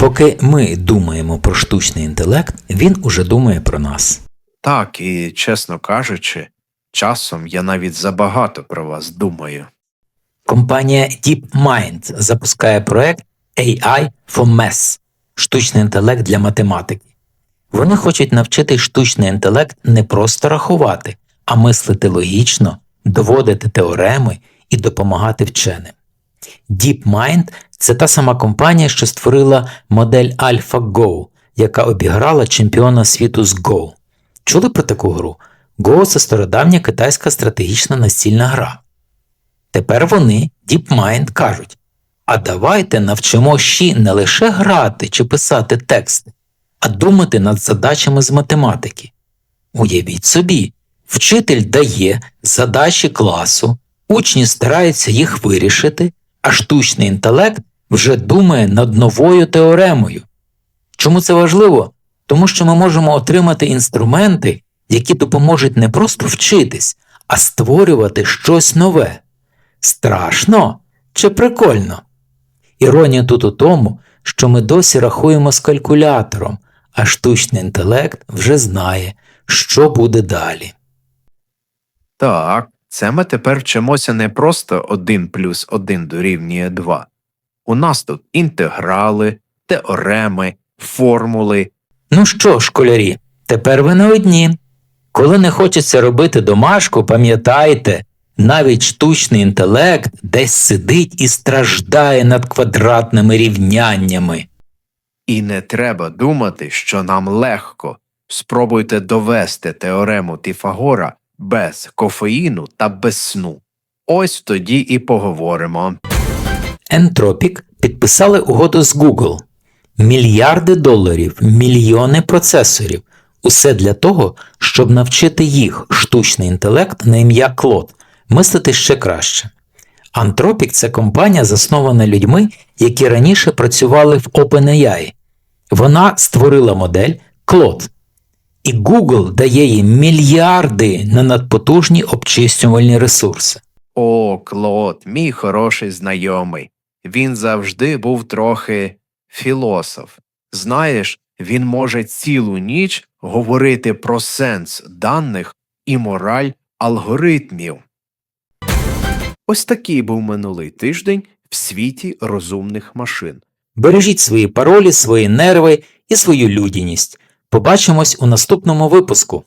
Поки ми думаємо про штучний інтелект, він уже думає про нас. Так, і чесно кажучи, часом я навіть забагато про вас думаю. Компанія DeepMind запускає проект AI for Maths – штучний інтелект для математики. Вони хочуть навчити штучний інтелект не просто рахувати, а мислити логічно, доводити теореми і допомагати вченим. DeepMind – це та сама компанія, що створила модель AlphaGo, яка обіграла чемпіона світу з Go. Чули про таку гру? Go – це стародавня китайська стратегічна настільна гра. Тепер вони, DeepMind, кажуть: а давайте навчимо Ші не лише грати чи писати тексти, а думати над задачами з математики. Уявіть собі, вчитель дає задачі класу, учні стараються їх вирішити, а штучний інтелект вже думає над новою теоремою. Чому це важливо? Тому що ми можемо отримати інструменти, які допоможуть не просто вчитись, а створювати щось нове. Страшно чи прикольно? Іронія тут у тому, що ми досі рахуємо з калькулятором, а штучний інтелект вже знає, що буде далі. Так, це ми тепер вчимося не просто 1 плюс 1 дорівнює 2. У нас тут інтеграли, теореми, формули. Ну що, школярі, тепер ви не одні. Коли не хочеться робити домашку, пам'ятайте, навіть штучний інтелект десь сидить і страждає над квадратними рівняннями. І не треба думати, що нам легко. Спробуйте довести теорему Піфагора без кофеїну та без сну. Ось тоді і поговоримо. Entropic підписали угоду з Google. Мільярди доларів, мільйони процесорів. Усе для того, щоб навчити їх штучний інтелект на ім'я Клод мислити ще краще. Anthropic – це компанія, заснована людьми, які раніше працювали в OpenAI. Вона створила модель Claude. І Google дає їм мільярди на надпотужні обчислювальні ресурси. О, Клод, мій хороший знайомий. Він завжди був трохи філософ. Знаєш, він може цілу ніч говорити про сенс даних і мораль алгоритмів. Ось такий був минулий тиждень в світі розумних машин. Бережіть свої паролі, свої нерви і свою людяність. Побачимось у наступному випуску.